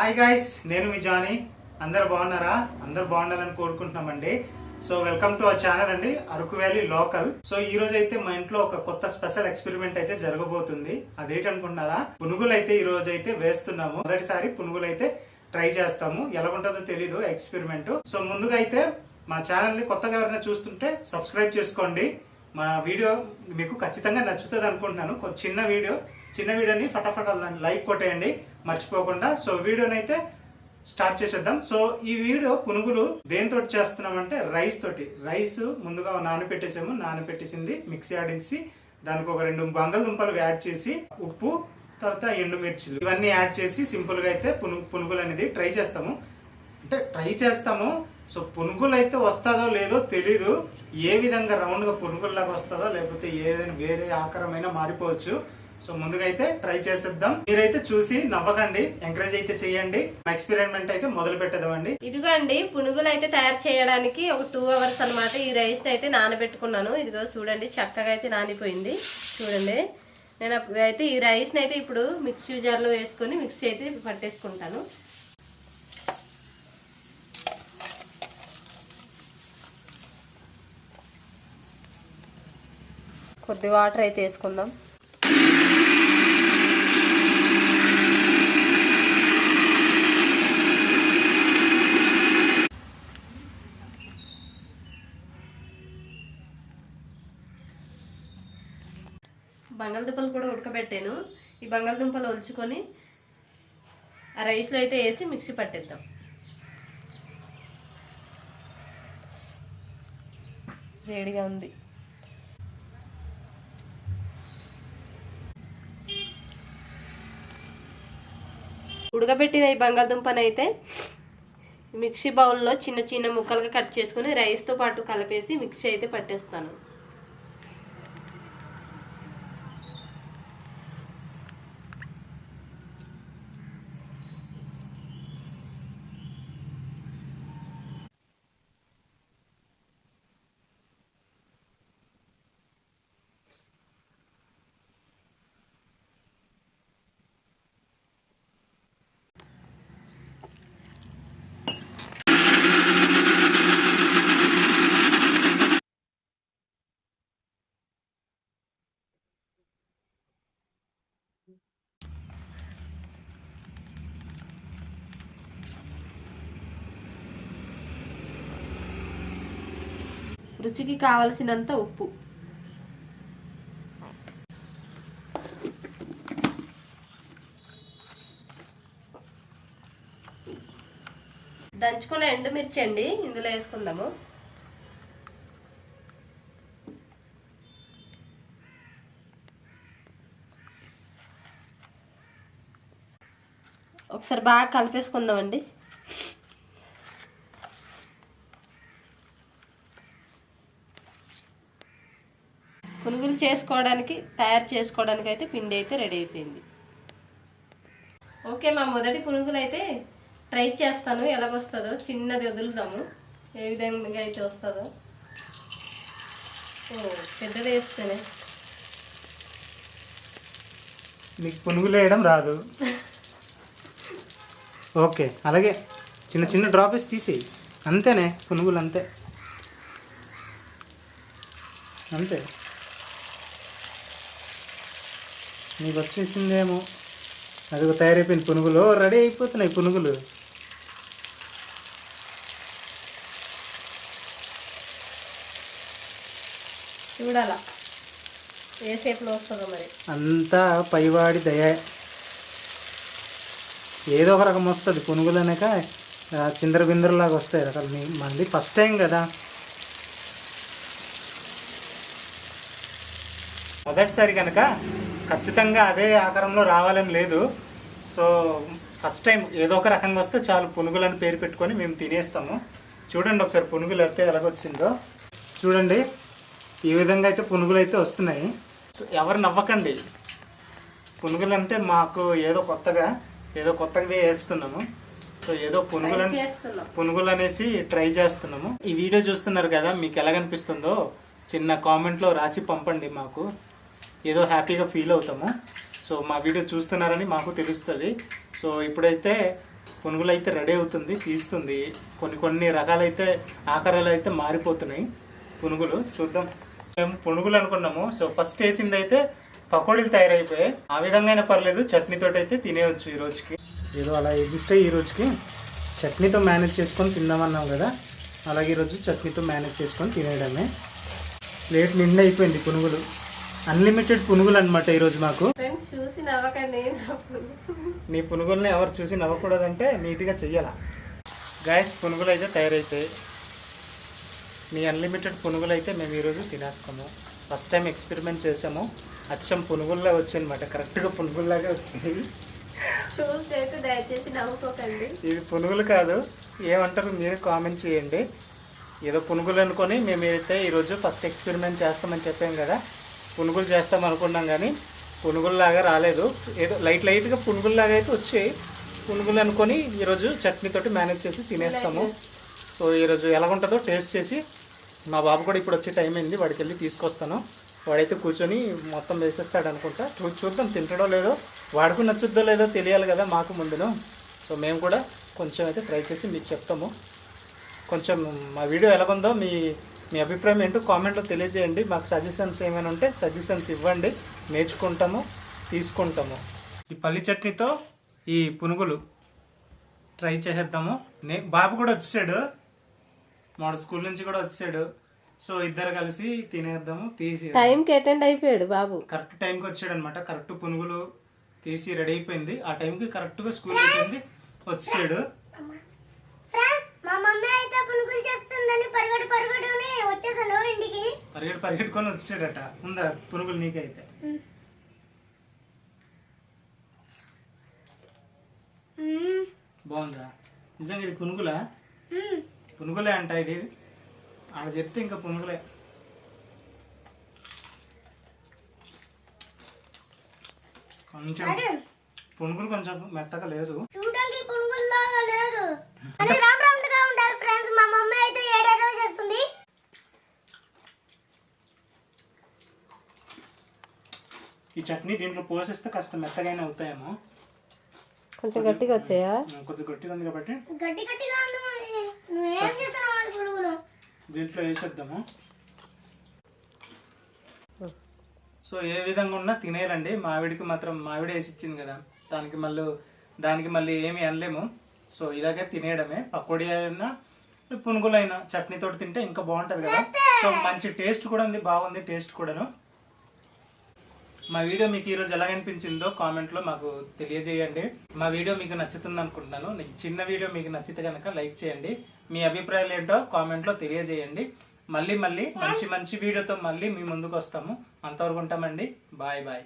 Hi guys నేను మీ Johnny. అందరు బాగున్నారా? అందరు బాగుండాలని కోరుకుంటున్నామండి. So welcome to our channel అండి అరకు వ్యాలీ లోకల్. సో ఈ రోజు అయితే మా ఇంట్లో ఒక కొత్త స్పెషల్ ఎక్స్పెరిమెంట్ అయితే జరగబోతుంది. అదేంటనుకుంటున్నారా పునుగులు అయితే ఈ రోజు అయితే వేస్తున్నాము. మొదటిసారి పునుగులు అయితే ట్రై చేస్తాము. ఎలా ఉంటుందో తెలీదు ఎక్స్పెరిమెంట్. సో ముందుగా అయితే మా ఛానల్ని కొత్తగా ఎవరైనా చూస్తుంటే సబ్స్క్రైబ్ చేసుకోండి. మా వీడియో మీకు ఖచ్చితంగా నచ్చుతుంది అనుకుంటున్నాను. చిన్న వీడియో. చిన్న వీడియోని ఫటాఫట లైక్ కొట్టేయండి. మర్చిపోకుండా. సో వీడియోనైతే స్టార్ట్ చేసేద్దాం. సో ఈ వీడియో పునుగులు దేంతో చేస్తున్నామంటే రైస్ తోటి. రైస్ ముందుగా నానబెట్టేసాము నానబెట్టేసింది మిక్సీ ఆడించి దానికి ఒక రెండు బంగాళదుంపలు యాడ్ చేసి ఉప్పు తర్వాత ఎండుమిర్చిలు. ఇవన్నీ యాడ్ చేసి సింపుల్గా అయితే పునుగు పునుగులు అనేది ట్రై చేస్తాము. అంటే ట్రై చేస్తాము. సో పునుగులు అయితే వస్తుందో లేదో తెలీదు. ఏ విధంగా రౌండ్గా పునుగుల్లాగా వస్తుందో లేకపోతే ఏదైనా వేరే ఆకారమైనా మారిపోవచ్చు. సో ముందుగా అయితే ట్రై చేసేద్దాం. మీరైతే చూసి నవ్వకండి ఎంకరేజ్ అయితే చేయండి. ఎక్స్పెరిమెంట్ అయితే మొదలు పెట్టేదామండి ఇదిగో అండి పునుగులు అయితే తయారు చేయడానికి ఒక టూ అవర్స్ అన్నమాట. ఈ రైస్ అయితే నానబెట్టుకున్నాను. ఇదిగో చూడండి చక్కగా అయితే నానిపోయింది. చూడండి నేను అయితే ఈ రైస్ని అయితే ఇప్పుడు మిక్సీ జార్లో వేసుకొని మిక్సీ అయితే పట్టేసుకుంటాను. కొద్ది వాటర్ అయితే వేసుకుందాం. బంగాళదుంపలు కూడా ఉడకబెట్టాను. ఈ బంగాళదుంపలు ఒలుచుకొని ఆ రైస్లో అయితే వేసి మిక్సీ పట్టేద్దాం. వేడిగా ఉంది. ఉడకబెట్టిన ఈ బంగాళదుంపని అయితే మిక్సీ బౌల్లో చిన్న చిన్న ముక్కలుగా కట్ చేసుకుని రైస్తో పాటు కలిపేసి మిక్సీ అయితే పట్టేస్తాను. రుచికి కావలసినంత ఉప్పు. దంచుకున్న ఎండుమిర్చి అండి ఇందులో వేసుకుందాము. ఒకసారి బాగా కలిపేసుకుందామండి. పునుగులు చేసుకోవడానికి తయారు చేసుకోవడానికి అయితే పిండి అయితే రెడీ అయిపోయింది. ఓకే మా మొదటి పునుగులు అయితే ట్రై చేస్తాను ఎలా వస్తుందో చిన్నది వదులుదాము ఏ విధంగా అయితే వస్తుందో. ఓ పెద్దది వేస్తేనే. మీకు పునుగులు వేయడం రాదు. ఓకే అలాగే చిన్న చిన్న డ్రాపెస్ తీసేయి. అంతేనే పునుగులు అంతే. అంతే. నీకు వచ్చేసిందేమో. అది తయారైపోయింది పునుగులు. రెడీ అయిపోతున్నాయి పునుగులు. చూడాలా. ఏ షేప్లో వస్తుందో మరి. అంతా పైవాడి దయ. ఏదో ఒక రకం వస్తుంది పునుగులు అనక. చిందర బిందరలాగా వస్తాయి రకాలు. మీ- మళ్ళీ ఫస్ట్ టైం కదా. మొదటిసారి కనుక ఖచ్చితంగా అదే ఆకారంలో రావాలని లేదు. సో ఫస్ట్ టైం ఏదో ఒక రకంగా వస్తే చాలు పునుగులు అని పేరు పెట్టుకొని మేము తినేస్తాము. చూడండి ఒకసారి పునుగులు అయితే ఎలాగొచ్చిందో. చూడండి ఈ విధంగా అయితే పునుగులు అయితే వస్తున్నాయి. సో ఎవరు నవ్వకండి. పునుగులు అంటే మాకు ఏదో కొత్తగా ఏదో కొత్తగా వేస్తున్నాము. సో ఏదో పునుగులు పునుగులు అనేసి ట్రై చేస్తున్నాము. ఈ వీడియో చూస్తున్నారు కదా మీకు ఎలాగనిపిస్తుందో చిన్న కామెంట్లో రాసి పంపండి మాకు. ఏదో హ్యాపీగా ఫీల్ అవుతాము. సో మా వీడియో చూస్తున్నారని మాకు తెలుస్తుంది. సో ఇప్పుడైతే పునుగులు అయితే రెడీ అవుతుంది తీస్తుంది. కొన్ని కొన్ని రకాలైతే ఆకారాలు అయితే మారిపోతున్నాయి పునుగులు. చూద్దాం. మేము పునుగులు అనుకున్నాము. సో ఫస్ట్ వేసింది అయితే పకోడీలు తయారైపోయాయి. ఆ విధంగా అయినా పర్లేదు చట్నీతో అయితే తినేయచ్చు ఈ రోజుకి. ఏదో అలా ఎగ్జిస్ట్ ఈ రోజుకి చట్నీతో మేనేజ్ చేసుకొని తిందామన్నాం కదా. అలాగే ఈరోజు చట్నీతో మేనేజ్ చేసుకొని తినేయడమే. ప్లేట్ నిండా అయిపోయింది పునుగులు. అన్లిమిటెడ్ పునుగులు అనమాట ఈరోజు మాకు. చూసి నవ్వకండి నీ పునుగుల్ని ఎవరు చూసి నవ్వకూడదంటే నీట్గా చెయ్యాలా. గాయస్ పునుగులు అయితే తయారైతాయి. మీ అన్లిమిటెడ్ పునుగులు అయితే మేము ఈరోజు తినేస్తాము. ఫస్ట్ టైం ఎక్స్పెరిమెంట్ చేసాము. అచ్చం పునుగుల్లా వచ్చాయి అనమాట కరెక్ట్గా పునుగుల్లాగా వచ్చింది. దయచేసి నవ్వుకోకండి. ఇవి పునుగులు కాదు. ఏమంటారు మీరు కామెంట్ చేయండి. ఏదో పునుగులు అనుకొని మేము అయితే ఈరోజు ఫస్ట్ ఎక్స్పెరిమెంట్ చేస్తామని చెప్పాం కదా. పునుగులు చేస్తాం అనుకున్నాం కానీ పునుగుల్లాగా రాలేదు. ఏదో లైట్ లైట్గా పునుగుల్లాగా అయితే వచ్చాయి. పునుగులు అనుకొని ఈరోజు చట్నీతోటి మేనేజ్ చేసి తినేస్తాము. సో ఈరోజు ఎలా ఉంటుందో టేస్ట్ చేసి మా బాబు కూడా ఇప్పుడు వచ్చే టైం అయింది. వాడికి వెళ్ళి తీసుకొస్తాను. వాడైతే కూర్చొని మొత్తం వేసేస్తాడు అనుకుంటా. చూ చూద్దాం తింటాడో లేదో వాడికి నచ్చుద్దో లేదో తెలియాలి కదా మాకు ముందును. సో మేము కూడా కొంచెం అయితే ట్రై చేసి మీకు చెప్తాము. కొంచెం మా వీడియో ఎలాగుందో మీ మీ అభిప్రాయం ఏంటో కామెంట్లో తెలియజేయండి. మాకు సజెషన్స్ ఏమైనా ఉంటే సజెషన్స్ ఇవ్వండి. నేర్చుకుంటాము తీసుకుంటాము. ఈ పల్లి చట్నీతో ఈ పునుగులు ట్రై చేసేద్దాము. నే బాబు కూడా వచ్చాడు. మా స్కూల్ నుంచి కూడా వచ్చాడు. సో ఇద్దరు కలిసి తినేద్దాము తీసి టైంకి అటెండ్ అయిపోయాడు బాబు. కరెక్ట్ టైంకి వచ్చాడు అనమాట కరెక్ట్ పునుగులు తీసి రెడీ అయిపోయింది. ఆ టైంకి కరెక్ట్గా స్కూల్ అయిపోయింది వచ్చాడు ఫ్రెండ్స్ మా మమ్మీ అయితే చేస్తుందని పరిగెడు పరిగెడుని వచ్చేసాను ఇంటికి. పరిగెడు పరిగెట్టుకొని వచ్చాడట. ఉందా? పునుగులు నీకైతే. బాగుందా? నిజంగా ఇది పునుగులా. పునుగులే అంట ఇది. ఆడ చెప్తే ఇంకా పునుగులే. కొంచెం పునుగులు కొంచెం మెత్తగా లేదు చూడడానికి పునుగుల్లాగా లేదు అని రౌండ్ రౌండ్గా ఉంటారు ఫ్రెండ్స్ మా మమ్మీ అయితే ఏడేడో చేస్తుంది ఈ చట్నీ దీంట్లో పోసేస్తే కాస్త మెత్తగానే అవుతాయేమో. కొంచెం గట్టిగా వచ్చాయా? కొద్దిగా గట్టిగా ఉంది కాబట్టి. గట్టి గట్టిగా ఉంది మరి. నువ్వేం చేస్తున్నావు మరి పునుగులు దీంట్లో వేసేద్దాము. సో ఏ విధంగా ఉన్నా తినేయాలండి. మావిడికి మాత్రం మావిడి వేసి ఇచ్చింది కదా. దానికి మళ్ళీ దానికి మళ్ళీ ఏమి అనలేము. సో ఇలాగే తినేయడమే. పకోడీ అయినా పునుగులైనా చట్నీతో తింటే ఇంకా బాగుంటుంది కదా. సో మంచి టేస్ట్ కూడా ఉంది బాగుంది టేస్ట్ కూడాను. మా వీడియో మీకు ఈరోజు ఎలా అనిపించిందో కామెంట్లో మాకు తెలియజేయండి. మా వీడియో మీకు నచ్చుతుంది అనుకుంటున్నాను. చిన్న వీడియో మీకు నచ్చితే కనుక లైక్ చేయండి. మీ అభిప్రాయాలు ఏంటో కామెంట్లో తెలియజేయండి. మళ్ళీ మళ్ళీ మంచి మంచి వీడియోతో మళ్ళీ మీ ముందుకు వస్తాము. అంతవరకు ఉంటామండి. Bye bye.